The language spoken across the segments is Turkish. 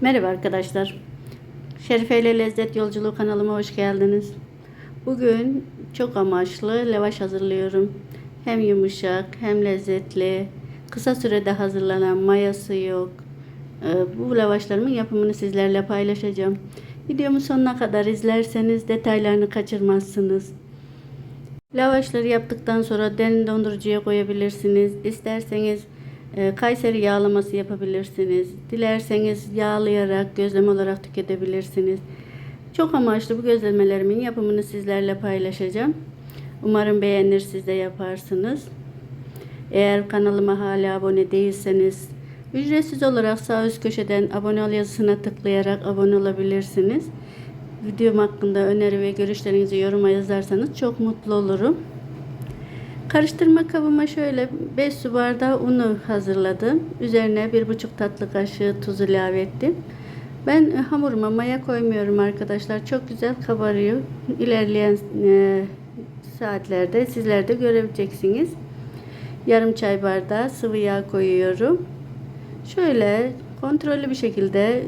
Merhaba arkadaşlar. Şerife ile Lezzet Yolculuğu kanalıma hoş geldiniz. Bugün çok amaçlı lavaş hazırlıyorum. Hem yumuşak hem lezzetli. Kısa sürede hazırlanan mayası yok. Ee, Bu lavaşlarımın yapımını sizlerle paylaşacağım. Videomu sonuna kadar izlerseniz detaylarını kaçırmazsınız. Lavaşları yaptıktan sonra derin dondurucuya koyabilirsiniz. İsterseniz Kayseri yağlaması yapabilirsiniz. Dilerseniz yağlayarak gözleme olarak tüketebilirsiniz. Çok amaçlı bu gözlemelerimin yapımını sizlerle paylaşacağım. Umarım beğenir siz de yaparsınız. Eğer kanalıma hala abone değilseniz ücretsiz olarak sağ üst köşeden abone ol yazısına tıklayarak abone olabilirsiniz. Videom hakkında öneri ve görüşlerinizi yoruma yazarsanız çok mutlu olurum. Karıştırma kabıma şöyle 5 su bardağı unu hazırladım. Üzerine 1,5 tatlı kaşığı tuz ilave ettim. Ben hamuruma maya koymuyorum arkadaşlar. Çok güzel kabarıyor. İlerleyen e, saatlerde sizler de görebileceksiniz. Yarım çay bardağı sıvı yağ koyuyorum. Şöyle kontrollü bir şekilde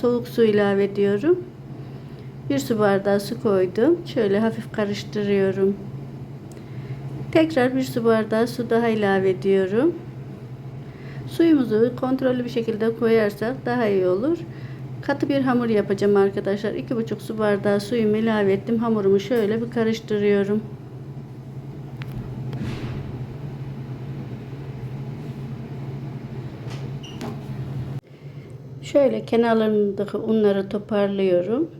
soğuk su ilave ediyorum. Bir su bardağı su koydum. Şöyle hafif karıştırıyorum. Tekrar bir su bardağı su daha ilave ediyorum. Suyumuzu kontrollü bir şekilde koyarsak daha iyi olur. Katı bir hamur yapacağım arkadaşlar. 2,5 su bardağı suyumu ilave ettim. Hamurumu şöyle bir karıştırıyorum. Şöyle kenarlarındaki unları toparlıyorum.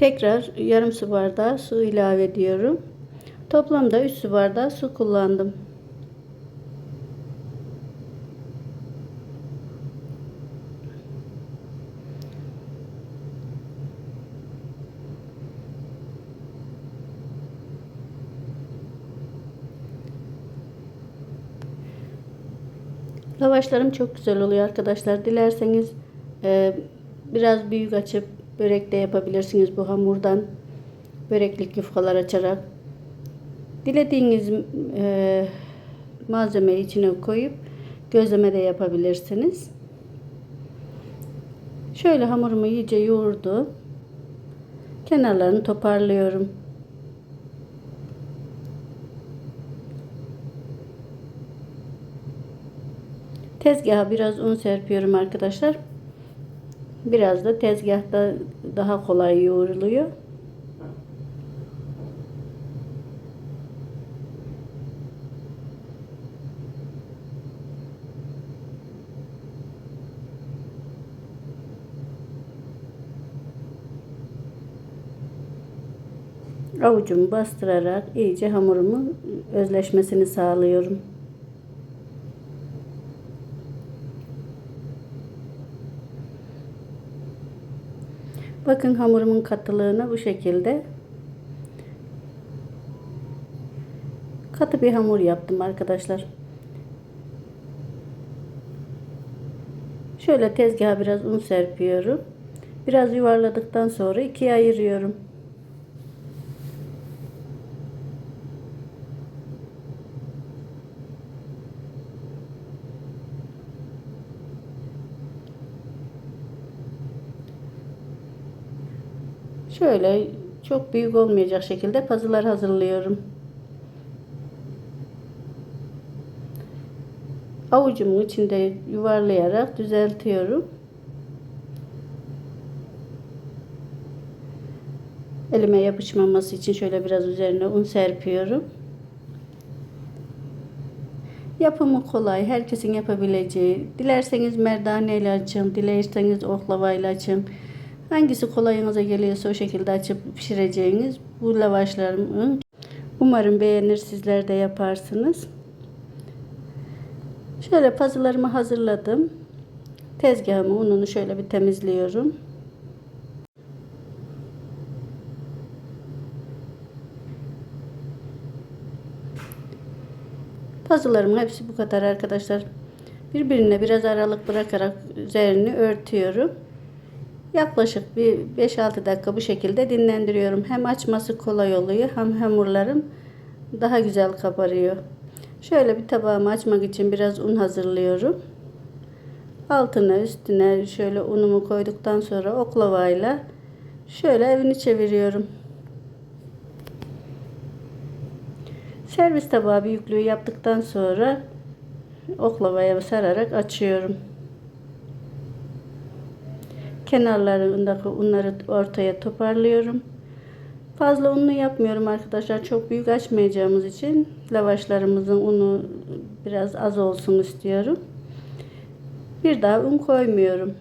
Tekrar yarım su bardağı su ilave ediyorum. Toplamda 3 su bardağı su kullandım. Lavaşlarım çok güzel oluyor arkadaşlar. Dilerseniz e, biraz büyük açıp börek de yapabilirsiniz bu hamurdan. Böreklik yufkalar açarak. Dilediğiniz e, malzemeyi içine koyup gözleme de yapabilirsiniz. Şöyle hamurumu iyice yoğurdu. Kenarlarını toparlıyorum. Tezgaha biraz un serpiyorum arkadaşlar. Biraz da tezgahta daha kolay yoğruluyor. Avucumu bastırarak iyice hamurumu özleşmesini sağlıyorum. Bakın hamurumun katılığına bu şekilde katı bir hamur yaptım arkadaşlar. Şöyle tezgaha biraz un serpiyorum. Biraz yuvarladıktan sonra ikiye ayırıyorum. Şöyle çok büyük olmayacak şekilde pazılar hazırlıyorum. Avucumun içinde yuvarlayarak düzeltiyorum. Elime yapışmaması için şöyle biraz üzerine un serpiyorum. Yapımı kolay, herkesin yapabileceği. Dilerseniz merdane ile açın, dilerseniz oklava ile açın. Hangisi kolayınıza geliyorsa o şekilde açıp pişireceğiniz bu lavaşlarımı umarım beğenir sizler de yaparsınız. Şöyle pazılarımı hazırladım. Tezgahımı ununu şöyle bir temizliyorum. Pazılarımın hepsi bu kadar arkadaşlar. Birbirine biraz aralık bırakarak üzerini örtüyorum. Yaklaşık bir 5-6 dakika bu şekilde dinlendiriyorum. Hem açması kolay oluyor hem hamurlarım daha güzel kabarıyor. Şöyle bir tabağımı açmak için biraz un hazırlıyorum. Altına üstüne şöyle unumu koyduktan sonra oklavayla şöyle evini çeviriyorum. Servis tabağı büyüklüğü yaptıktan sonra oklavaya sararak açıyorum. Kenarlarındaki unları ortaya toparlıyorum. Fazla unlu yapmıyorum arkadaşlar. Çok büyük açmayacağımız için lavaşlarımızın unu biraz az olsun istiyorum. Bir daha un koymuyorum.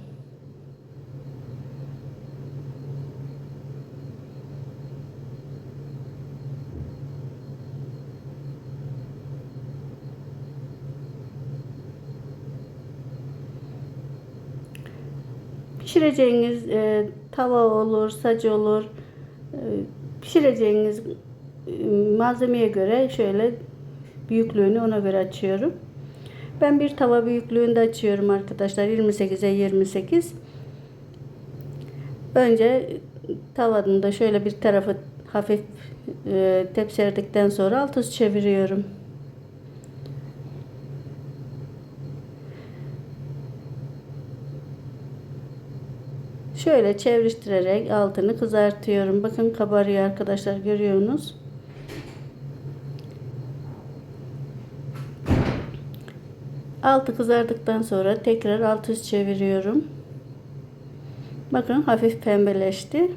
Pişireceğiniz e, tava olur, saç olur. E, pişireceğiniz e, malzemeye göre şöyle büyüklüğünü ona göre açıyorum. Ben bir tava büyüklüğünde açıyorum arkadaşlar. 28'e 28. Önce tavanın da şöyle bir tarafı hafif e, tepsirdikten sonra alt üst çeviriyorum. Şöyle çeviriştirerek altını kızartıyorum. Bakın kabarıyor arkadaşlar görüyorsunuz. Altı kızardıktan sonra tekrar alt üst çeviriyorum. Bakın hafif pembeleşti.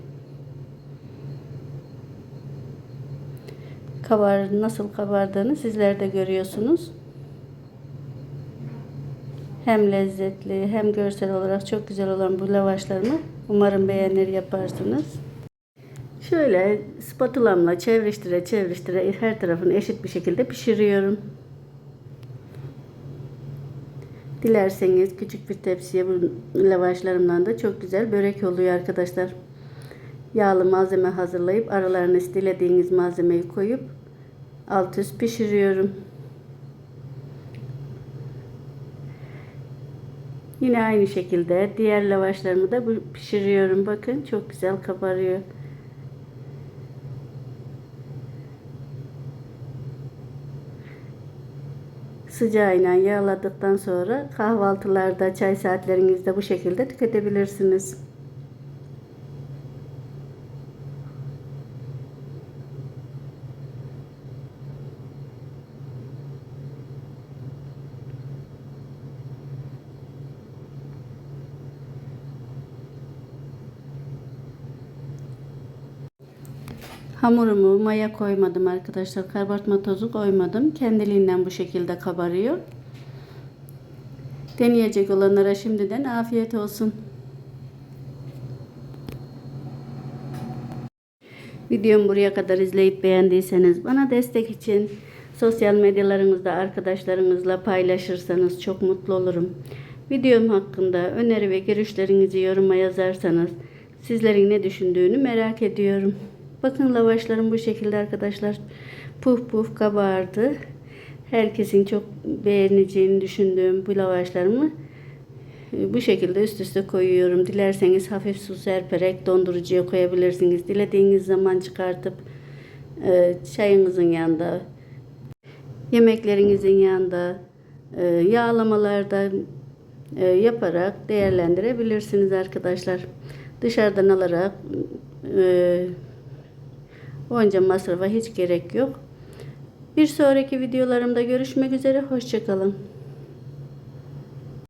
Kabar nasıl kabardığını sizler de görüyorsunuz. Hem lezzetli hem görsel olarak çok güzel olan bu lavaşlarımı umarım beğenir yaparsınız. Şöyle spatulamla çevriştire çevriştire her tarafını eşit bir şekilde pişiriyorum. Dilerseniz küçük bir tepsiye bu lavaşlarımdan da çok güzel börek oluyor arkadaşlar. Yağlı malzeme hazırlayıp aralarına dilediğiniz malzemeyi koyup alt üst pişiriyorum. Yine aynı şekilde diğer lavaşlarımı da pişiriyorum. Bakın çok güzel kabarıyor. Sıcağıyla yağladıktan sonra kahvaltılarda, çay saatlerinizde bu şekilde tüketebilirsiniz. Hamurumu maya koymadım arkadaşlar. Kabartma tozu koymadım. Kendiliğinden bu şekilde kabarıyor. Deneyecek olanlara şimdiden afiyet olsun. Videomu buraya kadar izleyip beğendiyseniz bana destek için sosyal medyalarınızda arkadaşlarınızla paylaşırsanız çok mutlu olurum. Videom hakkında öneri ve görüşlerinizi yoruma yazarsanız sizlerin ne düşündüğünü merak ediyorum. Bakın lavaşlarım bu şekilde arkadaşlar. Puf puf kabardı. Herkesin çok beğeneceğini düşündüğüm bu lavaşlarımı bu şekilde üst üste koyuyorum. Dilerseniz hafif su serperek dondurucuya koyabilirsiniz. Dilediğiniz zaman çıkartıp e, çayınızın yanında, yemeklerinizin yanında, e, yağlamalarda e, yaparak değerlendirebilirsiniz arkadaşlar. Dışarıdan alarak Onca masrafa hiç gerek yok. Bir sonraki videolarımda görüşmek üzere. Hoşçakalın.